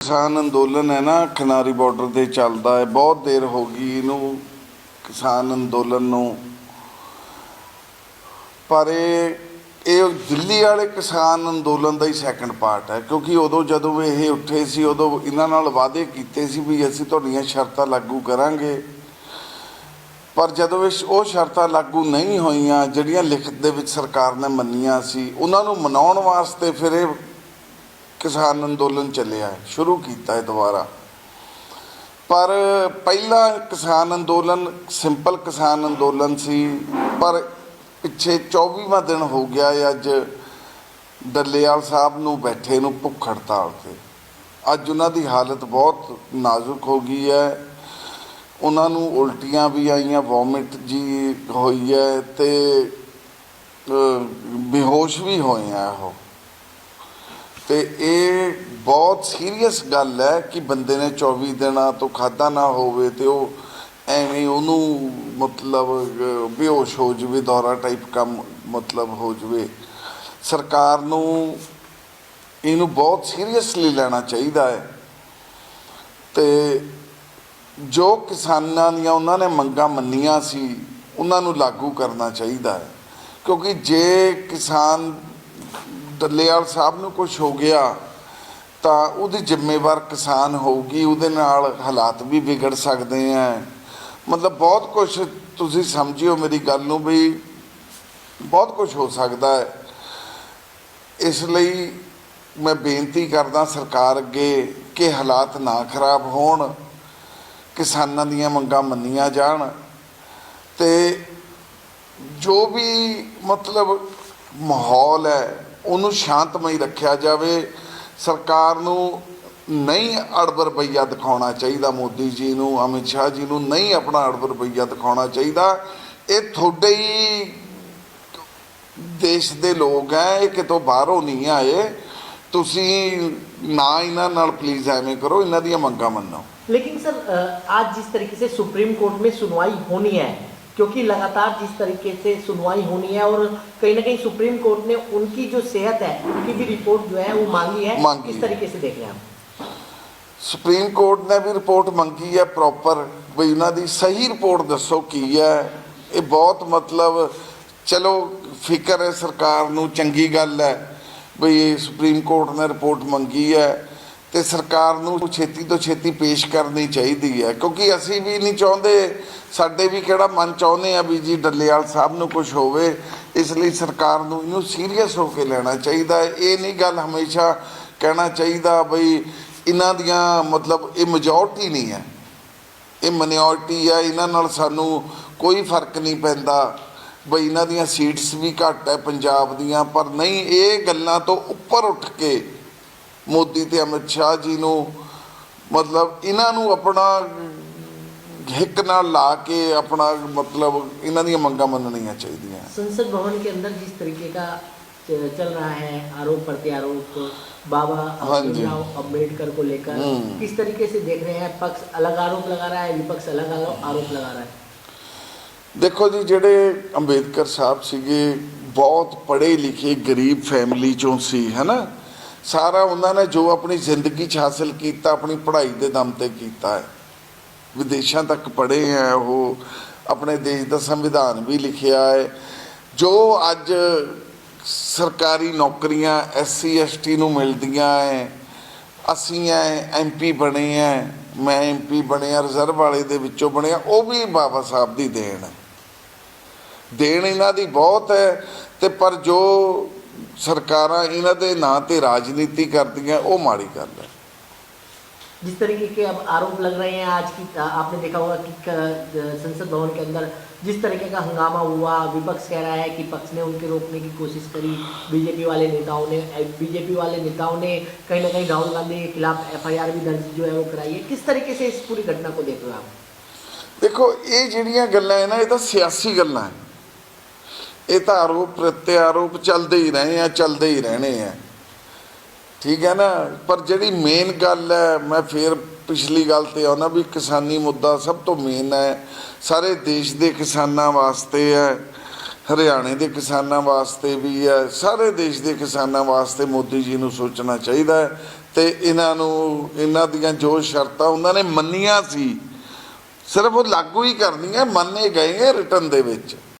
ਕਿਸਾਨ ਅੰਦੋਲਨ ਹੈ ਨਾ, ਖਨਾਰੀ ਬਾਰਡਰ ਤੇ ਚੱਲਦਾ ਹੈ। ਬਹੁਤ ਦੇਰ ਹੋ ਗਈ ਇਹਨੂੰ, ਕਿਸਾਨ ਅੰਦੋਲਨ ਨੂੰ। ਪਰ ਇਹ ਇਹ ਦਿੱਲੀ ਵਾਲੇ ਕਿਸਾਨ ਅੰਦੋਲਨ ਦਾ ਹੀ ਸੈਕੰਡ ਪਾਰਟ ਹੈ, ਕਿਉਂਕਿ ਉਦੋਂ ਜਦੋਂ ਇਹ ਉੱਠੇ ਸੀ, ਉਦੋਂ ਇਹਨਾਂ ਨਾਲ ਵਾਅਦੇ ਕੀਤੇ ਸੀ ਵੀ ਅਸੀਂ ਤੁਹਾਡੀਆਂ ਸ਼ਰਤਾਂ ਲਾਗੂ ਕਰਾਂਗੇ। ਪਰ ਜਦੋਂ ਇਹ ਉਹ ਸ਼ਰਤਾਂ ਲਾਗੂ ਨਹੀਂ ਹੋਈਆਂ, ਜਿਹੜੀਆਂ ਲਿਖਤ ਦੇ ਵਿੱਚ ਸਰਕਾਰ ਨੇ ਮੰਨੀਆਂ ਸੀ, ਉਹਨਾਂ ਨੂੰ ਮਨਾਉਣ ਵਾਸਤੇ ਫਿਰ ਇਹ ਕਿਸਾਨ ਅੰਦੋਲਨ ਚੱਲਿਆ ਸ਼ੁਰੂ ਕੀਤਾ ਹੈ ਦੁਬਾਰਾ। ਪਰ ਪਹਿਲਾ ਕਿਸਾਨ ਅੰਦੋਲਨ, ਸਿੰਪਲ ਕਿਸਾਨ ਅੰਦੋਲਨ ਸੀ, ਪਰ ਪਿੱਛੇ 24ਵਾਂ ਦਿਨ ਹੋ ਗਿਆ ਹੈ, ਅੱਜ ਡੱਲੇਵਾਲ ਸਾਹਿਬ ਨੂੰ ਬੈਠੇ ਨੂੰ ਭੁੱਖ ਹੜਤਾਲ ਤੇ। ਅੱਜ ਉਹਨਾਂ ਦੀ ਹਾਲਤ ਬਹੁਤ ਨਾਜ਼ੁਕ ਹੋ ਗਈ ਹੈ। ਉਹਨਾਂ ਨੂੰ ਉਲਟੀਆਂ ਵੀ ਆਈਆਂ ਵੋਮਿਟ ਜੀ ਹੋਈ ਹੈ ਤੇ ਬੇਹੋਸ਼ ਵੀ ਹੋਏ ਆ ਉਹ। ਤੇ ਇਹ ਬਹੁਤ ਸੀਰੀਅਸ ਗੱਲ ਹੈ ਕਿ ਬੰਦੇ ਨੇ 24 ਦਿਨਾਂ ਤੋਂ ਖਾਦਾ ਨਾ ਹੋਵੇ ਤੇ ਉਹ ਐਵੇਂ ਉਹਨੂੰ ਮਤਲਬ ਬੇਹੋਸ਼ ਹੋ ਜਵੇ, ਦੌਰਾ ਟਾਈਪ ਕੰਮ ਮਤਲਬ ਹੋ ਜਵੇ। ਸਰਕਾਰ ਨੂੰ ਇਹਨੂੰ ਬਹੁਤ ਸੀਰੀਅਸਲੀ ਲੈਣਾ ਚਾਹੀਦਾ ਹੈ। ਤੇ ਜੋ ਕਿਸਾਨਾਂ ਦੀਆਂ ਉਹਨਾਂ ਨੇ ਮੰਗਾਂ ਮੰਨੀਆਂ ਸੀ, ਉਹਨਾਂ ਨੂੰ ਲਾਗੂ ਕਰਨਾ ਚਾਹੀਦਾ ਹੈ। ਕਿਉਂਕਿ ਜੇ ਕਿਸਾਨ ਡੱਲੇਵਾਲ ਸਾਹਿਬ ਨੂੰ ਕੁਝ ਹੋ ਗਿਆ ਤਾਂ ਉਹਦੀ ਜ਼ਿੰਮੇਵਾਰ ਕਿਸਾਨ ਹੋਊਗੀ, ਉਹਦੇ ਨਾਲ ਹਾਲਾਤ ਵੀ ਵਿਗੜ ਸਕਦੇ ਆ। ਮਤਲਬ ਬਹੁਤ ਕੁਝ ਤੁਸੀਂ ਸਮਝਿਓ ਮੇਰੀ ਗੱਲ ਨੂੰ ਵੀ ਬਹੁਤ ਕੁਝ ਹੋ ਸਕਦਾ ਹੈ। ਇਸ ਲਈ ਮੈਂ ਬੇਨਤੀ ਕਰਦਾ ਸਰਕਾਰ ਅੱਗੇ ਕਿ ਹਾਲਾਤ ਨਾ ਖਰਾਬ ਹੋਣ, ਕਿਸਾਨਾਂ ਦੀਆਂ ਮੰਗਾਂ ਮੰਨੀਆਂ ਜਾਣ ਤੇ ਜੋ ਵੀ ਮਤਲਬ ਮਾਹੌਲ ਹੈ ਉਹਨੂੰ ਸ਼ਾਂਤਮਈ ਰੱਖਿਆ ਜਾਵੇ ਸਰਕਾਰ ਨੂੰ ਨਹੀਂ ਅੜਬ ਰਵੱਈਆ ਦਿਖਾਉਣਾ ਚਾਹੀਦਾ ਮੋਦੀ ਜੀ ਨੂੰ ਅਮਿਤ ਸ਼ਾਹ ਜੀ ਨੂੰ ਨਹੀਂ ਆਪਣਾ ਅੜਬ ਰਵੱਈਆ ਦਿਖਾਉਣਾ ਚਾਹੀਦਾ ਇਹ ਤੁਹਾਡੇ ਹੀ ਦੇਸ਼ ਦੇ ਲੋਕ ਹੈ ਇਹ ਕਿਤੋਂ ਬਾਹਰੋਂ ਨਹੀਂ ਆਏ ਤੁਸੀਂ ਨਾ ਇਹਨਾਂ ਨਾਲ ਪਲੀਜ਼ ਐਵੇਂ ਕਰੋ ਇਹਨਾਂ ਦੀਆਂ ਮੰਗਾਂ ਮੰਨੋ लेकिन सर अ, आज जिस तरीके से सुप्रीम कोर्ट में सुनवाई होनी है क्योंकि लगातार जिस तरीके से सुनवाई होनी है और कहीं ना कहीं सुप्रीम कोर्ट ने उनकी जो सेहत है उनकी भी रिपोर्ट जो है वो मांगी है मांगी किस है। तरीके से देख रहे हैं आप ਸੁਪਰੀਮ ਕੋਰਟ ਨੇ ਵੀ ਰਿਪੋਰਟ ਮੰਗੀ ਹੈ ਪ੍ਰੋਪਰ ਵੀ ਉਹਨਾਂ ਦੀ ਸਹੀ ਰਿਪੋਰਟ ਦੱਸੋ ਕੀ ਹੈ ਇਹ ਬਹੁਤ ਮਤਲਬ ਚਲੋ ਫਿਕਰ ਹੈ ਸਰਕਾਰ ਨੂੰ ਚੰਗੀ ਗੱਲ ਹੈ ਵੀ ਸੁਪਰੀਮ ਕੋਰਟ ਨੇ ਰਿਪੋਰਟ ਮੰਗੀ ਹੈ ਤੇ ਸਰਕਾਰ ਨੂੰ ਛੇਤੀ ਤੋਂ ਛੇਤੀ ਪੇਸ਼ ਕਰਨੀ ਚਾਹੀਦੀ ਹੈ, ਕਿਉਂਕਿ ਅਸੀਂ ਵੀ ਨਹੀਂ ਚਾਹੁੰਦੇ, ਸਾਡੇ ਵੀ ਕਿਹੜਾ ਮਨ ਚਾਹੁੰਦੇ ਆ ਵੀ ਜੀ ਡੱਲੇਵਾਲ ਸਾਹਿਬ ਨੂੰ ਕੁਝ ਹੋਵੇ, ਇਸ ਲਈ ਸਰਕਾਰ ਨੂੰ ਇਹਨੂੰ ਸੀਰੀਅਸ ਹੋ ਕੇ ਲੈਣਾ ਚਾਹੀਦਾ ਇਹ ਨਹੀਂ ਗੱਲ ਹਮੇਸ਼ਾ ਕਹਿਣਾ ਚਾਹੀਦਾ ਬਈ ਇਹਨਾਂ ਦੀਆਂ ਮਤਲਬ ਇਹ ਮੈਜੋਰਟੀ ਨਹੀਂ ਹੈ। ਇਹ ਮਿਨੋਰਟੀ ਆ, ਇਹਨਾਂ ਨਾਲ ਸਾਨੂੰ ਕੋਈ ਫ਼ਰਕ ਨਹੀਂ ਪੈਂਦਾ। ਬਈ ਇਹਨਾਂ ਦੀਆਂ ਸੀਟਸ ਵੀ ਘੱਟ ਹੈ ਪੰਜਾਬ ਦੀਆਂ, ਪਰ ਨਹੀਂ, ਇਹ ਗੱਲਾਂ ਤੋਂ ਉੱਪਰ ਉੱਠ ਕੇ ਮੋਦੀ ਤੇ ਅਮਿਤ ਸ਼ਾਹ ਜੀ ਨੂੰ ਮਤਲਬ ਇਹਨਾਂ ਨੂੰ ਆਪਣਾ ਹਿੱਕ ਨਾਲ ਲਾ ਕੇ ਆਪਣਾ ਮਤਲਬ ਇਹਨਾਂ ਦੀਆਂ ਮੰਗਾਂ ਮੰਨਣੀਆਂ ਚਾਹੀਦੀਆਂ संसद भवन के अंदर जिस तरीके का च- चल रहा है आरोप प्रत्यारोप बाबा हाँ जी। भीमराव अम्बेडकर को लेकर हम्म। किस तरीके से देख रहे हैं पक्ष अलग आरोप लगा रहा है विपक्ष अलग आरो- आरोप लगा रहा है ਦੇਖੋ ਜੀ ਜਿਹੜੇ ਅੰਬੇਦਕਰ ਸਾਹਿਬ ਸੀਗੇ ਬਹੁਤ ਪੜ੍ਹੇ ਲਿਖੇ ਗਰੀਬ ਫੈਮਿਲੀ ਚੋਂ ਸੀ ਹੈਨਾ ਸਾਰਾ ਉਹਨਾਂ ਨੇ ਜੋ ਆਪਣੀ ਜ਼ਿੰਦਗੀ 'ਚ ਹਾਸਲ ਕੀਤਾ, ਆਪਣੀ ਪੜ੍ਹਾਈ ਦੇ ਦਮ ਤੇ ਕੀਤਾ ਹੈ। ਵਿਦੇਸ਼ਾਂ ਤੱਕ ਪੜ੍ਹੇ ਹੈ ਉਹ, ਆਪਣੇ ਦੇਸ਼ ਦਾ ਸੰਵਿਧਾਨ ਵੀ ਲਿਖਿਆ ਹੈ। ਜੋ ਅੱਜ ਸਰਕਾਰੀ ਨੌਕਰੀਆਂ ਐਸਸੀ ਐਸਟੀ ਨੂੰ ਮਿਲਦੀਆਂ ਹੈ, ਅਸੀਂ ਐ ਐਮਪੀ ਬਣੇ ਐ ਮੈਂ ਐਮਪੀ ਬਣਿਆ, ਰਿਜ਼ਰਵ ਵਾਲੇ ਦੇ ਵਿੱਚੋਂ ਬਣਿਆ, ਉਹ ਵੀ ਬਾਬਾ ਸਾਹਿਬ ਦੀ ਦੇਣ ਹੈ। ਦੇਣ ਇਹਨਾਂ ਦੀ ਬਹੁਤ ਹੈ ਤੇ ਪਰ ਜੋ ਸਰਕਾਰਾਂ ਇਹਨਾਂ ਦੇ ਨਾਂ ਤੇ ਰਾਜਨੀਤੀ ਕਰਦੀਆਂ ਉਹ ਮਾੜੀ ਗੱਲ ਹੈ जिस तरीके के अब आरोप लग रहे हैं आज की आपने देखा होगा कि क- संसद भवन के अंदर जिस तरीके का हंगामा हुआ विपक्ष कह रहा है कि पक्ष ने उनके रोकने की कोशिश करी बीजेपी वाले नेताओं ने बीजेपी वाले नेताओं ने कहीं ना कहीं राहुल गांधी के खिलाफ एफआईआर भी दर्ज जो है वो कराई है किस तरीके से इस पूरी घटना को देख रहे हो आप ਦੇਖੋ ਇਹ ਜਿਹੜੀਆਂ ਗੱਲਾਂ ਹੈ ਨਾ ਇਹ ਤਾਂ ਆਰੋਪ ਪ੍ਰਤਿਆਰੋਪ ਚੱਲਦੇ ਹੀ ਰਹੇ ਆ, ਚੱਲਦੇ ਹੀ ਰਹਿਣੇ ਆ। ਠੀਕ ਹੈ ਨਾ? ਪਰ ਜਿਹੜੀ ਮੇਨ ਗੱਲ ਹੈ, ਮੈਂ ਫੇਰ ਪਿਛਲੀ ਗੱਲ ਤੇ ਆਉਣਾ ਵੀ ਕਿਸਾਨੀ ਮੁੱਦਾ ਸਭ ਤੋਂ ਮੇਨ ਹੈ। ਸਾਰੇ ਦੇਸ਼ ਦੇ ਕਿਸਾਨਾਂ ਵਾਸਤੇ ਹੈ, ਹਰਿਆਣੇ ਦੇ ਕਿਸਾਨਾਂ ਵਾਸਤੇ ਵੀ ਹੈ, ਸਾਰੇ ਦੇਸ਼ ਦੇ ਕਿਸਾਨਾਂ ਵਾਸਤੇ ਮੋਦੀ ਜੀ ਨੂੰ ਸੋਚਣਾ ਚਾਹੀਦਾ ਹੈ। ਤੇ ਇਹਨਾਂ ਨੂੰ, ਇਹਨਾਂ ਦੀਆਂ ਜੋ ਸ਼ਰਤਾਂ ਉਹਨਾਂ ਨੇ ਮੰਨੀਆਂ ਸੀ, ਸਿਰਫ ਉਹ ਲਾਗੂ ਹੀ ਕਰਨੀਆਂ, ਮੰਨੇ ਗਏ ਆ ਰਿਟਰਨ ਦੇ ਵਿੱਚ।